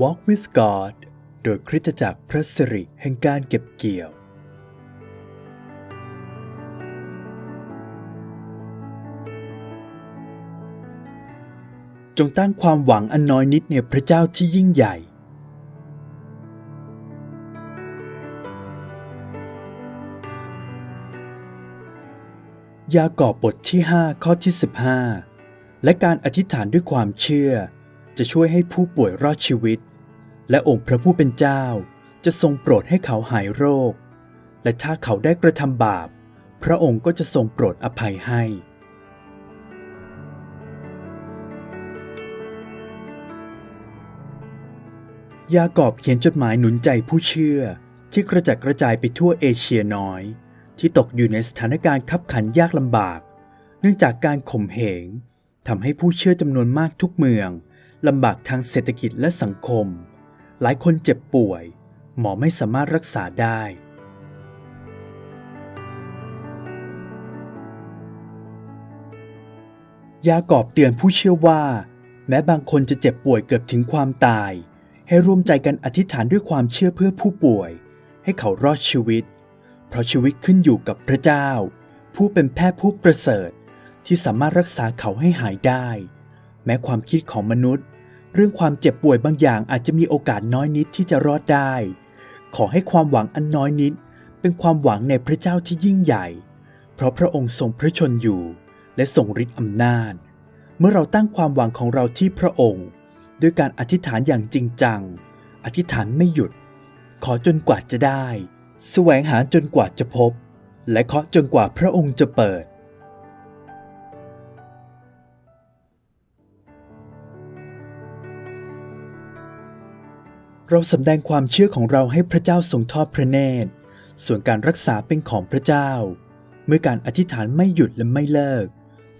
Walk with God โดยคริสตจักรพระสิริแห่งการเก็บเกี่ยว จงตั้งความหวังอันน้อยนิดในพระเจ้าที่ยิ่งใหญ่ ยากอบบทที่ 5 ข้อที่ 15 และการอธิษฐานด้วยความเชื่อ จะช่วยให้ผู้ป่วยรอดชีวิต และองค์พระผู้เป็นเจ้าจะทรงโปรดให้เขาหายโรค และถ้าเขาได้กระทำบาป พระองค์ก็จะทรงโปรดอภัยให้ ยากอบเขียนจดหมายหนุนใจผู้เชื่อที่กระจัดกระจายไปทั่วเอเชียน้อย ที่ตกอยู่ในสถานการณ์ขับขันยากลำบาก เนื่องจากการข่มเหงทำให้ผู้เชื่อจำนวนมากทุกเมืองลำบากทางเศรษฐกิจและสังคม หลายคนเจ็บป่วย หมอไม่สามารถรักษาได้ ยากอบเตือนผู้เชื่อว่า แม้บางคนจะเจ็บป่วยเกือบถึงความตาย ให้ร่วมใจกันอธิษฐานด้วยความเชื่อเพื่อผู้ป่วย ให้เขารอดชีวิต เพราะชีวิตขึ้นอยู่กับพระเจ้า ผู้เป็นแพทย์ผู้ประเสริฐที่สามารถรักษาเขาให้หายได้ แม้ความคิดของมนุษย์ เรื่องความเจ็บป่วยบางอย่างอาจจะมีโอกาสน้อยนิดที่จะรอดได้ ขอให้ความหวังอันน้อยนิด เป็นความหวังในพระเจ้าที่ยิ่งใหญ่ เพราะพระองค์ทรงพระชนอยู่ และทรงฤทธิ์อำนาจ เมื่อเราตั้งความหวังของเราที่พระองค์ ด้วยการอธิษฐานอย่างจริงจัง อธิษฐานไม่หยุด ขอจนกว่าจะได้ แสวงหาจนกว่าจะพบ และเคาะจนกว่าพระองค์จะเปิด เราสำแดงความเชื่อของเราให้พระเจ้าทรงทอดพระเนตร ส่วนการรักษาเป็นของพระเจ้า เมื่อการอธิษฐานไม่หยุดและไม่เลิก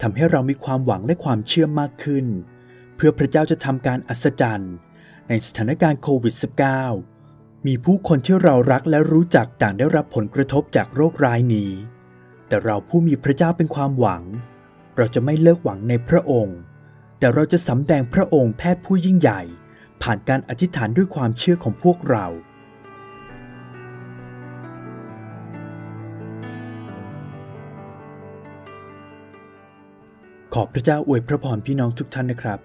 ทำให้เรามีความหวังและความเชื่อมากขึ้น เพื่อพระเจ้าจะทำการอัศจรรย์ ในสถานการณ์โควิด -19 มีผู้คนที่เรารักและรู้จักต่างได้รับผลกระทบจากโรคร้ายนี้ แต่เราผู้มีพระเจ้าเป็นความหวัง เราจะไม่เลิกหวังในพระองค์ แต่เราจะสำแดงพระองค์แพทย์ผู้ยิ่งใหญ่ ผ่านการอธิษฐานด้วยความเชื่อของพวกเรา ขอพระเจ้าอวยพระพรพี่น้องทุกท่านนะครับ